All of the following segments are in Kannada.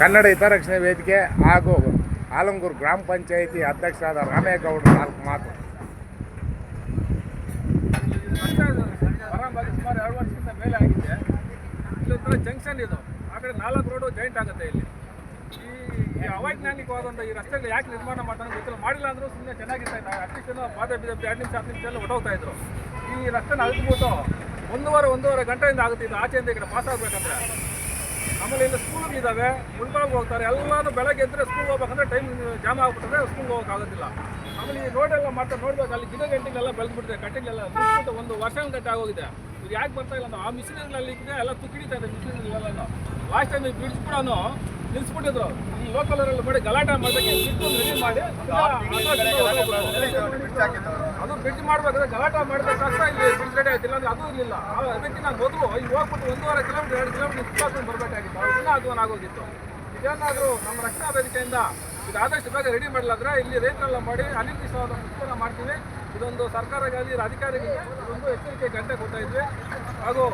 ಕನ್ನಡ ಹಿತರಕ್ಷಣೆ ವೇದಿಕೆ ಹಾಗೂ ಆಲಂಗೂರು ಗ್ರಾಮ ಪಂಚಾಯಿತಿ ಅಧ್ಯಕ್ಷರಾದ ರಾಮೇಗೌಡರು ನಾಲ್ಕು ಮಾತು. ಸುಮಾರು ಎರಡು ವರ್ಷದಿಂದ ಮೇಲೆ ಆಗಿದೆ. ಇಲ್ಲೊಂಥರ ಜಂಕ್ಷನ್ ಇದು. ಆ ಕಡೆ ನಾಲ್ಕು ರೋಡು ಜಾಯಿಂಟ್ ಆಗುತ್ತೆ ಇಲ್ಲಿ. ಈ ಅವೈಜ್ಞಾನಿಕವಾದಂಥ ಈ ರಸ್ತೆಗಳು ಯಾಕೆ ನಿರ್ಮಾಣ ಮಾಡ್ತಾನೆ ಗೊತ್ತಿಲ್ಲ. ಮಾಡಿಲ್ಲ ಅಂದರೂ ಸುಮ್ಮನೆ ಚೆನ್ನಾಗಿರ್ತಾ ಇತ್ತು ಅಟ್ಲೀಸ್ಟ್ ಏನೋ ಪಾದ ಬಿದ್ದ ಎರಡು ನಿಮಿಷ, ಹತ್ತು ಹೊಟ್ಟೋಗ್ತಾ ಇದ್ರು. ಈ ರಸ್ತೆನ ಅಳಿಸ್ಬಿಟ್ಟು ಒಂದೂವರೆ ಒಂದೂವರೆ ಗಂಟೆಯಿಂದ ಆಗುತ್ತೆ. ಇದು ಆಚೆಯಿಂದ ಈ ಕಡೆ ಪಾಸ್ ಆಗಬೇಕಂದ್ರೆ. ಆಮೇಲೆ ಇಲ್ಲಿ ಸ್ಕೂಲ್ಗಳಿದ್ದಾವೆ ಮುಳ್ಕೊಳಗೆ ಹೋಗ್ತಾರೆ. ಎಲ್ಲಾನು ಬೆಳಗ್ಗೆ ಎದ್ದರೆ ಸ್ಕೂಲ್ ಹೋಗ್ಬೇಕಂದ್ರೆ ಟೈಮ್ ಜಾಮ್ ಆಗ್ಬಿಟ್ರೆ ಸ್ಕೂಲ್ಗೆ ಹೋಗೋಕ್ಕಾಗೋದಿಲ್ಲ ಆಮೇಲೆ ಈ ರೋಡೆಲ್ಲ ಮಾಡ್ತಾ ನೋಡ್ಬೇಕು, ಅಲ್ಲಿ ಗಿಡ ಗಂಟೆಗೆಲ್ಲ ಬೆಳೆದ್ಬಿಟ್ಟಿದೆ, ಕಟ್ಟಿಗೆಲ್ಲ ಒಂದು ವರ್ಷ ಗಂಟೆ ಆಗೋಗಿದೆ. ಇದು ಯಾಕೆ ಬರ್ತಾ ಇಲ್ಲ ಆ ಮಿಷಿನ್ಗಳಲ್ಲಿ ಎಲ್ಲ ತುಕ್ಕಿಡಿತಾ ಇದೆ ಮಿಷಿನ್ಗಳೆಲ್ಲ ಲಾಸ್ಟ್ ಟೈಮ್ ಬ್ರಿಡ್ಜ್ ಕೂಡ ನಿಲ್ಸ್ಬಿಟ್ಟಿದ್ರು. ಈ ಲೋಕಲ್ ಮಾಡಿ ಗಲಾಟೆ ಮಾಡಬೇಕು ಮಾಡಿ ಅದು ಬ್ರಿಡ್ಜ್ ಮಾಡ್ಬೇಕಾದ್ರೆ ಗಲಾಟ ಮಾಡಿದ ಕಷ್ಟ ಇಲ್ಲಿ ಬ್ರಿಡ್ಜ್ ರೆಡಿ ಆಯ್ತಿಲ್ಲ ಅಂದ್ರೆ ಅದು ಇರಲಿಲ್ಲ. ಅದಕ್ಕಿಂತ ಮೊದಲು ಇಲ್ಲಿ ಹೋಗ್ಬಿಟ್ಟು ಒಂದೂವರೆ ಕಿಲೋಮೀಟರ್ ಎರಡು ಕಿಲೋಮೀಟರ್ ಇಟ್ಕೊಂಡು ಬರಬೇಕಾಗಿತ್ತು. ಅದು ಇನ್ನೂ ಅದು ಆಗೋಗಿತ್ತು. ಇದೇನಾದರೂ ನಮ್ಮ ರಕ್ಷಣಾ ವೇದಿಕೆಯಿಂದ ಇದು ಆದಷ್ಟು ಬೇಗ ರೆಡಿ ಮಾಡಲಾದ್ರೆ ಇಲ್ಲಿ ರೈತರೆಲ್ಲ ಮಾಡಿ ಅನಿರ್ದಿಷ್ಟವಾದ ಮುಖ್ಯನ ಮಾಡ್ತೀವಿ. ಇದೊಂದು ಸರ್ಕಾರಕ್ಕಾಗಿ ಅಧಿಕಾರಿಗಳಿಗೆ ಒಂದು ಎಚ್ಚರಿಕೆ ಗಂಟೆ ಕೊಡ್ತಾ ಇದ್ವಿ. ಹಾಗೂ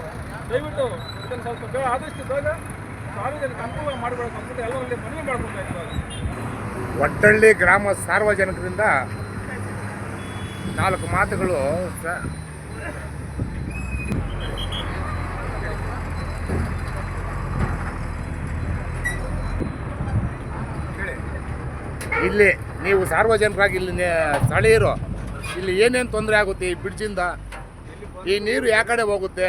ದಯವಿಟ್ಟು ಇದನ್ನು ಸ್ವಲ್ಪ ಬೇಗ ಆದಷ್ಟು ಬೇಗ ಸಾರ್ವಜನಿಕ ಅನುಕೂಲ ಮಾಡಬೇಕು ಅಂದ್ಬಿಟ್ಟು ಎಲ್ಲರಲ್ಲಿ ಮನವಿ ಮಾಡ್ಕೊತಾ ಇದ್ದಾರೆ ವಟ್ಟಳ್ಳಿ ಗ್ರಾಮ ಸಾರ್ವಜನಿಕರಿಂದ ನಾಲ್ಕು ಮಾತುಗಳು ಇಲ್ಲಿ ನೀವು ಸಾರ್ವಜನಿಕರಾಗಿ ಇಲ್ಲಿ ಸ್ಥಳೀಯರು, ಇಲ್ಲಿ ಏನೇನು ತೊಂದರೆ ಆಗುತ್ತೆ ಈ ಬ್ರಿಡ್ಜಿಂದ ಈ ನೀರು ಯಾವ ಕಡೆ ಹೋಗುತ್ತೆ?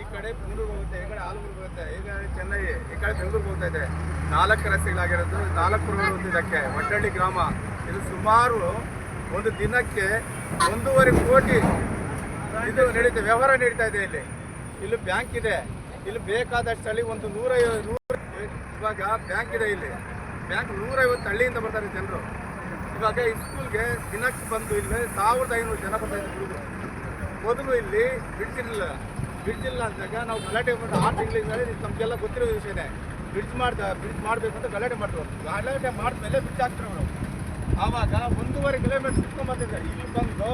ಈ ಕಡೆ ಹೋಗುತ್ತೆ, ಈ ಕಡೆ ಹೋಗುತ್ತೆ, ಈ ಕಡೆ ಚೆನ್ನೈ, ಈ ಕಡೆ ಬೆಂಗಳೂರು ನಾಲ್ಕು ರಸ್ತೆಗಳಾಗಿರೋದು, ನಾಲ್ಕು ಇದಕ್ಕೆ ಒಟ್ಟಳ್ಳಿ ಗ್ರಾಮ. ಇದು ಸುಮಾರು ಒಂದು ದಿನಕ್ಕೆ ಒಂದೂವರೆ ಕೋಟಿ ಇದು ನಡೀತಾ ವ್ಯವಹಾರ ನಡೀತಾ ಇದೆ ಇಲ್ಲಿ. ಇಲ್ಲಿ ಬ್ಯಾಂಕ್ ಇದೆ. ಇಲ್ಲಿ ಬೇಕಾದಷ್ಟು ಹಳ್ಳಿ ಒಂದು ನೂರೈವ ನೂರ ಇವಾಗ ಬ್ಯಾಂಕ್ ಇದೆ ಇಲ್ಲಿ. ಬ್ಯಾಂಕ್ ನೂರೈವತ್ತು ಹಳ್ಳಿಯಿಂದ ಬರ್ತಾರೆ ಜನರು. ಇವಾಗ ಈ ಸ್ಕೂಲ್ಗೆ ದಿನಕ್ಕೆ ಬಂದು ಇಲ್ಲಿ ಸಾವಿರದ ಐನೂರು ಜನ ಬರ್ತಾ ಇದ್ದಾರೆ ಮೊದಲು ಇಲ್ಲಿ ಬ್ರಿಡ್ಜ್ ಇರಲಿಲ್ಲ ಬ್ರಿಡ್ಜ್ ಇಲ್ಲ ಅಂದಾಗ ನಾವು ಗಲಾಟೆ ಮಾಡಿ ಆರು ತಿಂಗಳಿಂದ ನಮಗೆಲ್ಲ ಗೊತ್ತಿರೋ ವಿಷಯನೇ. ಬ್ರಿಡ್ಜ್ ಮಾಡ್ದ ಬ್ರಿಡ್ಜ್ ಮಾಡಬೇಕು ಅಂತ ಗಲಾಟೆ ಮಾಡ್ತೀವಿ ಗಲಾಟೆ ಮಾಡಿದ್ಮೇಲೆ ಬ್ರಿಡ್ಜ್ ಹಾಕ್ತಾರೆ ಅವರು. ಆವಾಗ ಒಂದೂವರೆ ಕಿಲೋಮೀಟರ್ ಸುತ್ಕೊಂಡ್ಬಂದಿದ್ದೆ ಇಲ್ಲಿ ಬಂದು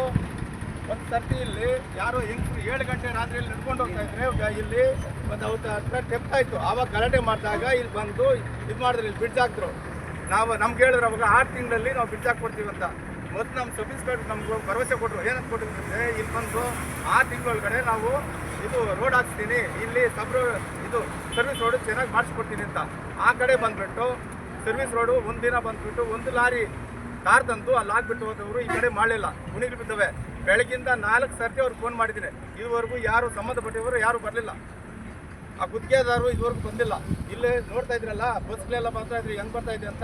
ಒಂದು ಸರ್ತಿ ಇಲ್ಲಿ ಯಾರೋ ಹೆಂಗಸರು ಏಳು ಗಂಟೆ ರಾತ್ರಿಯಲ್ಲಿ ನಡ್ಕೊಂಡು ಹೋಗ್ತಾ ಇದ್ರೆ ಇಲ್ಲಿ ಒಂದು ಅವತ್ತು ಹತ್ರ ಟೆಪ್ ಆಯಿತು. ಆವಾಗ ಗಲಾಟೆ ಮಾಡಿದಾಗ ಇಲ್ಲಿ ಬಂದು ಇದು ಮಾಡಿದ್ರು, ಇಲ್ಲಿ ಬ್ರಿಡ್ಜ್ ಹಾಕಿದ್ರು. ನಾವು, ನಮ್ಗೆ ಹೇಳಿದ್ರು ಅವಾಗ ಆರು ತಿಂಗಳಲ್ಲಿ ನಾವು ಬ್ರಿಡ್ಜ್ ಹಾಕ್ಕೊಡ್ತೀವಿ ಅಂತ. ಮೊದಲು ನಮ್ಮ ಸಬ್ ಇನ್ಸ್ಪೆಕ್ಟರ್ ನಮ್ಗೆ ಭರವಸೆ ಕೊಟ್ಟರು ಏನಂತ ಕೊಟ್ಟಿದ್ರು ಇಲ್ಲಿ ಬಂದು ಆರು ತಿಂಗಳೊಳಗಡೆ ನಾವು ಇದು ರೋಡ್ ಹಾಕ್ಸ್ತೀನಿ. ಇಲ್ಲಿ ಸಬ್ ಇದು ಸರ್ವಿಸ್ ರೋಡು ಚೆನ್ನಾಗಿ ಮಾಡಿಸ್ಕೊಡ್ತೀನಿ ಅಂತ. ಆ ಕಡೆ ಬಂದ್ಬಿಟ್ಟು ಸರ್ವಿಸ್ ರೋಡು ಒಂದು ದಿನ ಬಂದುಬಿಟ್ಟು ಒಂದು ಲಾರಿ ಕಾರ್ ತಂದು ಅಲ್ಲಿ ಹಾಕ್ಬಿಟ್ಟು ಹೋದವರು ಈ ಕಡೆ ಮಾಡಲಿಲ್ಲ. ಗುಣಿಗಳು ಬಿದ್ದವೆ. ಬೆಳಗಿಂದ ನಾಲ್ಕು ಸರ್ತಿ ಅವ್ರು ಫೋನ್ ಮಾಡಿದ್ದೀನಿ. ಇದುವರೆಗೂ ಯಾರು ಸಂಬಂಧಪಟ್ಟಿದವರು ಯಾರು ಬರಲಿಲ್ಲ. ಆ ಗುತ್ತಿಗೆದಾರರು ಇದುವರೆಗೂ ಬಂದಿಲ್ಲ. ಇಲ್ಲೇ ನೋಡ್ತಾ ಇದ್ರಲ್ಲ, ಬಸ್ಗಳೆಲ್ಲ ಬರ್ತಾ ಇದ್ರಿ, ಹೆಂಗ್ ಬರ್ತಾ ಇದೆ ಅಂತ?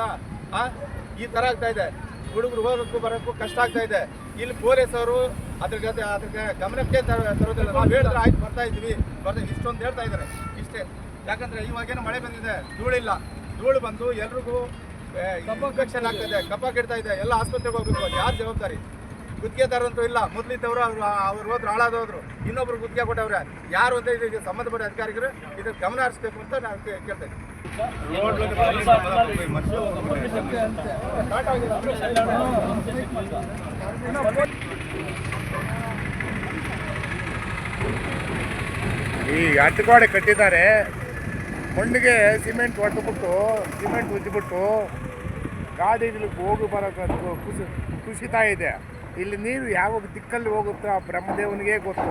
ಆ, ಈ ತರ ಆಗ್ತಾ ಇದೆ. ಹುಡುಗರು ಹೋಗೋಕ್ಕೂ ಬರೋಕ್ಕೂ ಕಷ್ಟ ಆಗ್ತಾ ಇದೆ. ಇಲ್ಲಿ ಪೊಲೀಸ್ ಅವರು ಅದ್ರ ಜೊತೆ, ಅದ್ರ ಗಮನಕ್ಕೆ ತರ- ತರೋದಿಲ್ಲ. ನಾವು ಹೇಳಿದ್ರೆ ಆಯ್ತು, ಬರ್ತಾ ಇದ್ವಿ ಬರ್ತಾ, ಇಷ್ಟೊಂದು ಹೇಳ್ತಾ ಇದ್ದಾರೆ. ಇಷ್ಟೇ. ಯಾಕಂದ್ರೆ ಇವಾಗೇನು ಮಳೆ ಬಂದಿದೆ, ಧೂಳಿಲ್ಲ. ಧೂಳು ಬಂದು ಎಲ್ರಿಗೂ ಇನ್ಫೆಕ್ಷನ್ ಆಗ್ತದೆ ಕಪ್ಪ ಕೆಡ್ತಾ ಇದೆ, ಎಲ್ಲ ಆಸ್ಪತ್ರೆಗೆ ಹೋಗ್ಬೇಕು ಯಾರು ಜವಾಬ್ದಾರಿ? ಗುತ್ತಿಗೆದಾರಂತೂ ಇಲ್ಲ. ಮೊದಲಿದ್ದವರು ಅವರು, ಅವ್ರು ಹೋದ್ರು, ಹಾಳಾದೋದ್ರು. ಇನ್ನೊಬ್ರು ಗುತ್ತಿಗೆ ಕೊಟ್ಟವ್ರೆ. ಯಾರು ಅಂತ ಇದಕ್ಕೆ ಸಂಬಂಧಪಟ್ಟ ಅಧಿಕಾರಿಗಳು ಇದಕ್ಕೆ ಗಮನ ಹರಿಸ್ಬೇಕು ಅಂತ ನಾನು ಕೇಳ್ತೇನೆ ಈ ಅಟ್ಟಗೋಡೆ ಕಟ್ಟಿದ್ದಾರೆ. ಮಣ್ಣಿಗೆ ಸಿಮೆಂಟ್ ಹೊಡೆದ್ಬಿಟ್ಟು ಸಿಮೆಂಟ್ ಉಜ್ಜಿಬಿಟ್ಟು ಗಾಡಿಗಳಿಗೆ ಹೋಗಿ ಬರೋಕೆ ಕುಸಿ ಕುಸಿತಾ ಇದೆ. ಇಲ್ಲಿ ನೀರು ಯಾವ ದಿಕ್ಕಲ್ಲಿ ಹೋಗುತ್ತೋ ಆ ಬ್ರಹ್ಮದೇವನಿಗೆ ಗೊತ್ತು.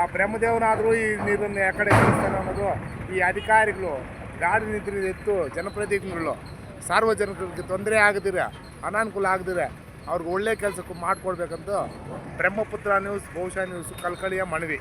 ಆ ಬ್ರಹ್ಮದೇವನಾದರೂ ಈ ನೀರನ್ನು ಯಾವ ಕಡೆ ಕಳಿಸ್ತಾನೆ ಅನ್ನೋದು ಈ ಅಧಿಕಾರಿಗಳು ಗಾಡಿ ನಿಂತಿರೋ ಎತ್ತು ಜನಪ್ರತಿನಿಧಿಗಳು. ಸಾರ್ವಜನಿಕರಿಗೆ ತೊಂದರೆ ಆಗದಿರ, ಅನಾನುಕೂಲ ಆಗದಿರ, ಅವ್ರಿಗೆ ಒಳ್ಳೆ ಕೆಲಸಕ್ಕೂ ಮಾಡಿಕೊಡ್ಬೇಕಂತ ಬ್ರಹ್ಮಪುತ್ರ ನ್ಯೂಸ್ ಬಹುಶಃ ನ್ಯೂಸ್ ಕಲ್ಕಳಿಯ ಮನವಿ.